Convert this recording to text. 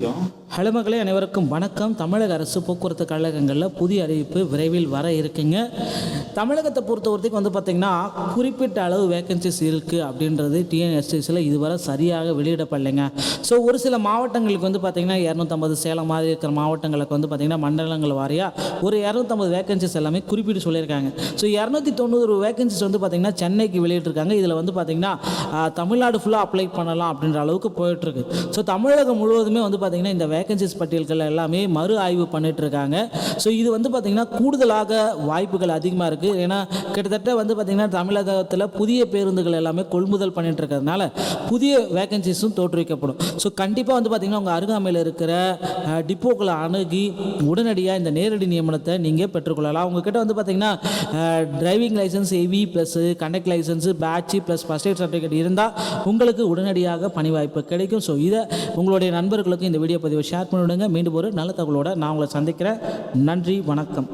பிடிக்கும் ஹலோ மக்களே அனைவருக்கும் வணக்கம். தமிழக அரசு போக்குவரத்து கழகங்களில் புதிய அறிவிப்பு விரைவில் வர இருக்குங்க. தமிழகத்தை பொறுத்த வரைக்கும் வந்து பார்த்திங்கன்னா குறிப்பிட்ட அளவு வேகன்சிஸ் இருக்குது அப்படின்றது டிஎன்எஸ்டிஸில் இதுவரை சரியாக வெளியிடப்படலைங்க. ஸோ ஒரு சில மாவட்டங்களுக்கு வந்து பார்த்திங்கன்னா இரநூத்தம்பது சேலம் மாதிரி இருக்கிற மாவட்டங்களுக்கு வந்து பார்த்திங்கன்னா மண்டலங்கள் வாரியாக ஒரு இரநூத்தம்பது வேகன்சிஸ் எல்லாமே குறிப்பிட்டு சொல்லியிருக்காங்க. ஸோ இரநூத்தி தொண்ணூறு வேகன்சிஸ் வந்து பார்த்திங்கன்னா சென்னைக்கு வெளியிட்டிருக்காங்க. இதில் வந்து பார்த்திங்கன்னா தமிழ்நாடு ஃபுல்லாக அப்ளை பண்ணலாம் அப்படின்ற அளவுக்கு போயிட்டுருக்கு. ஸோ தமிழகம் முழுவதுமே வந்து பார்த்திங்கன்னா இந்த வேகன்சிஸ் பட்டியல்கள் எல்லாமே மறு ஆய்வு பண்ணிட்டு இருக்காங்க ஸோ இது வந்து பார்த்திங்கன்னா கூடுதலாக வாய்ப்புகள் அதிகமாக இருக்குது ஏன்னா கிட்டத்தட்ட வந்து பார்த்திங்கன்னா தமிழகத்தில் புதிய பேருந்துகள் எல்லாமே கொள்முதல் பண்ணிட்டு இருக்கிறதுனால புதிய வேகன்சிஸும் தோற்றுவிக்கப்படும். ஸோ கண்டிப்பாக வந்து பார்த்திங்கன்னா உங்கள் அருகாமையில் இருக்கிற டிப்போக்களை அணுகி உடனடியாக இந்த நேரடி நியமனத்தை நீங்கள் பெற்றுக்கொள்ளலாம். உங்ககிட்ட வந்து பார்த்திங்கன்னா driving licence AV plus conduct licence badge plus first aid certificate இருந்தால் உங்களுக்கு உடனடியாக பணி வாய்ப்பு கிடைக்கும். ஸோ இதை உங்களுடைய நண்பர்களுக்கும் இந்த இந்த வீடியோ பதிவை ஷேர் பண்ணிவிடுங்க. மீண்டும் ஒரு நல்ல தகவலோட நான் உங்களை சந்திக்கிறேன். நன்றி வணக்கம்.